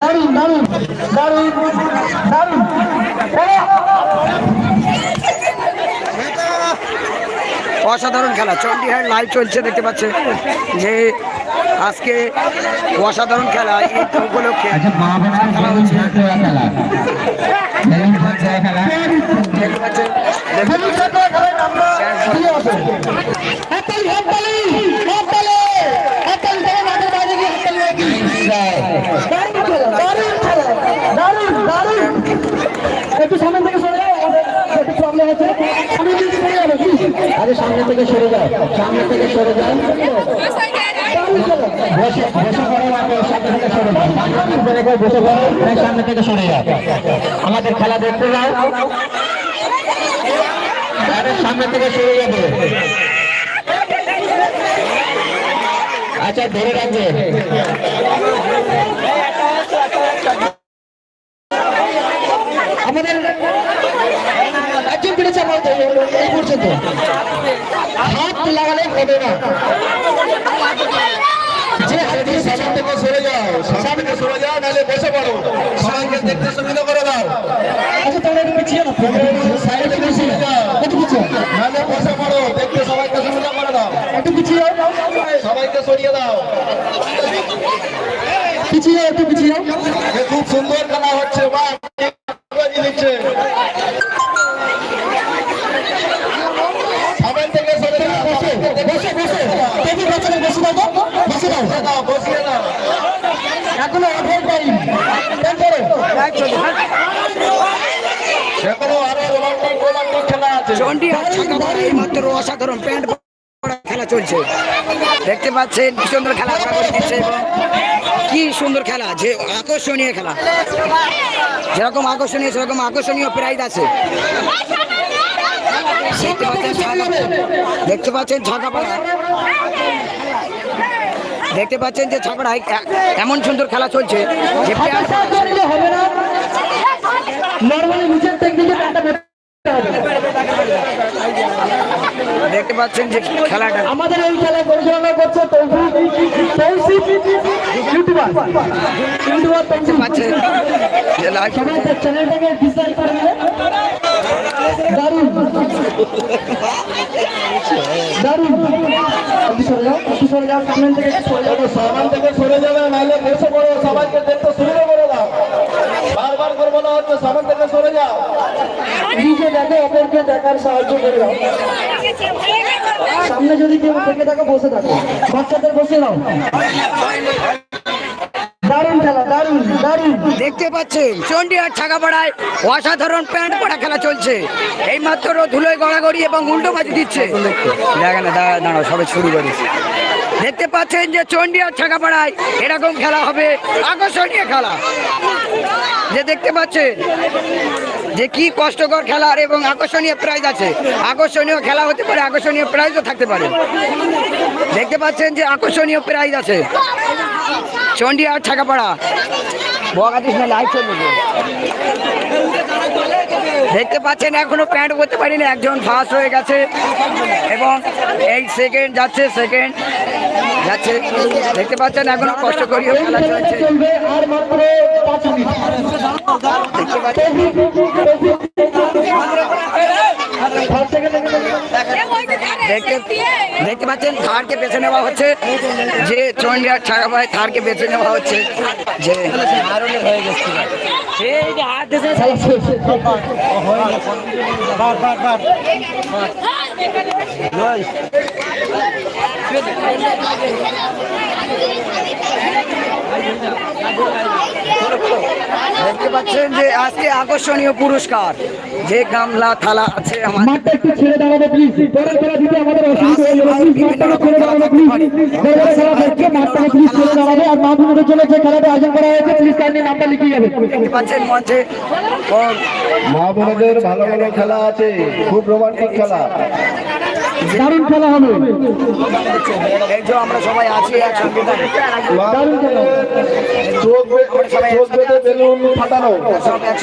দারুণ দারুণ দারুণ অসাধারণ খেলা। চণ্ডীহাট লাইভ চলছে দেখতে পাচ্ছে যে আজকে অসাধারণ খেলা এই উপলক্ষে আচ্ছা খেলা হচ্ছে। একটু সামনে থেকে সরে একটু প্রবলেম যাবে আরে সামনে থেকে সরে যাও সামনে থেকে সরে যাও। সামনে থেকে সরে সরে যাও আমাদের খেলা দেখতে যাও। সামনে থেকে সরে যাবে। আচ্ছা ধরে রাখবে। আমাদের একজন আমাদের এই পর্যন্ত। হাত লাগালে হবে না। সামনে থেকে সরে যাও সামনে থেকে সরে যাও নাহলে বসে পড়ো। সবাইকে দেখতে সুবিধা করে দাও। আচ্ছা তোমরা একটু পিছিয়ে না সাইডে থেকে সরে যাও। একটু পিছিয়ে নাহলে বসে পড়ো দেখতে সবাইকে সুবিধা করে দাও। একটু পিছিয়ে সবাইকে সরিয়ে দাও। পিছিয়ে একটু পিছিয়ে খুব সুন্দর এখনও মাত্র অসাধারণ প্যান্ট খেলা চলছে। দেখতে পাচ্ছেন কি সুন্দর খেলা কি সুন্দর খেলা, যে আকর্ষণীয় খেলা। যেরকম আকর্ষণীয়, সেরকম আকর্ষণীয় প্রাইজ আছে। দেখতে পাচ্ছেন দেখতে পাচ্ছেন দেখতে পাচ্ছেন যে ছাকড়ায় এমন সুন্দর খেলা চলছে যে হবে না। নর্মালি নিচের টেকনিকে প্যান্টটা মেটাতে হবে দেখতে পাচ্ছেন যে খেলাটা। আমাদের এই খেলা পরিচালনা করছে ইউটিউবার তৌসিফ পাচ্ছেন যে লাইভ সবাই তার চ্যানেলটাকে ডিসলাইক করে দিলে দারুণ দারুণ একটু সরে যাও সামনে থেকে সরে যাও। সামনে থেকে সরে যাবে নাহলে বসে পড়ো সবাইকে দেখতে সুবিধা করে দাও। বারবার করে বলা হচ্ছে সামনে থেকে সরে যাও। নিজে দেখো অপরকে দেখার সাহায্য করে দাও। সামনে যদি কেউ থেকে থাকো বসে থাকো। বাচ্চাদের বসে দাও। দারুণ খেলা দারুণ দারুণ। দেখতে পাচ্ছেন চণ্ডীহাট ছাকাপাড়ায় অসাধারণ প্যান্ট পরা খেলা চলছে। এই মাত্র ধুলোয় গড়াগড়ি এবং উল্টো বাজি দিচ্ছে। দেখেন দাঁড়াও সবে শুরু করেছে দেখতে পাচ্ছেন যে চণ্ডীহাট ছাকাপাড়ায় এরকম খেলা হবে, আকর্ষণীয় খেলা। যে দেখতে পাচ্ছেন যে কি কষ্টকর খেলার এবং আকর্ষণীয় প্রাইজ আছে। আকর্ষণীয় খেলা হতে পারে, আকর্ষণীয় প্রাইজও থাকতে পারে। দেখতে পাচ্ছেন যে আকর্ষণীয় প্রাইজ আছে। চণ্ডীহাট ছাকাপাড়া বগাদিস না লাইভ চলবে। দেখতে পাচ্ছেন এখনও প্যান্ট করতে পারিনি একজন ফার্স্ট হয়ে গেছে। এবং এই সেকেন্ড যাচ্ছে সেকেন্ড যাচ্ছে। দেখতে পাচ্ছেন এখনও কষ্ট করিও খেলা চলছে। মিনিট। দেখতে পাচ্ছেন ফার্স্ট সেকেন্ড দেখতে দেখতে পাচ্ছেন থারকে বেছে নেওয়া হচ্ছে। যে চন্ডিয়ার ছাড়াবাই থারকে বেছে নেওয়া হচ্ছে। যে খেলা শেষ দেখতে পাচ্ছেন যে আজকে আকর্ষণীয় পুরস্কার। যে গামলা থালা আছে আমাদের। মাঠটা একটু ছেড়ে দাঁড়াবে প্লিজ পরের খেলা দিতে আমাদের অসুবিধা হয়ে যাবে। প্লিজ মাঠটাকে ছেড়ে দাঁড়াবে প্লিজ পরের খেলা হচ্ছে মাঠটাকে প্লিজ ছেড়ে দাঁড়াবে আর মা বোনদের জন্য যে খেলাটা আয়োজন করা হয়েছে প্লিজ কাইন্ডলি নামটা লিখিয়ে যাবে। দেখতে পাচ্ছেন মঞ্চে মা বোনদের ভালো ভালো খেলা আছে। খুব রোমান্টিক খেলা। দারুণ খেলা হবে। এই যে আমরা সবাই আছি একসঙ্গে। দারুণ খেলা। চোখ চোখ বেঁধে বেলুন ফাটানো।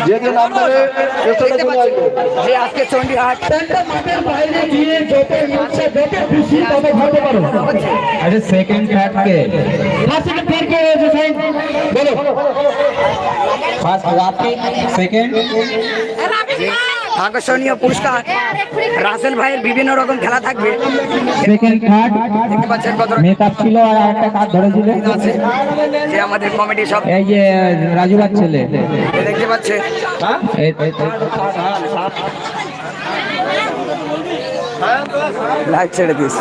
দেখতে চলে আসবে। পাচ্ছেন যে আজকে চণ্ডীহাট মাঠের বাইরে গিয়ে যত ইচ্ছা যত খুশি তত ভরতে পারো। আরে সেকেন্ড থার্ড কে? ফার্স্ট সেকেন্ড থার্ড কে হয়েছে সাইন? বলো। ফার্স্ট রাফি সেকেন্ড আকর্ষণীয় পুরস্কার। রাসেল ভাইয়ের বিভিন্ন রকম খেলা থাকবে। দেখতে পাচ্ছেন কত মেকআপ ছিল আর একটা কাজ ধরেছিল। যে আমাদের কমিটি সব এই যে রাজুবার ছেলে। দেখতে পাচ্ছে লাইট ছেড়ে দিস।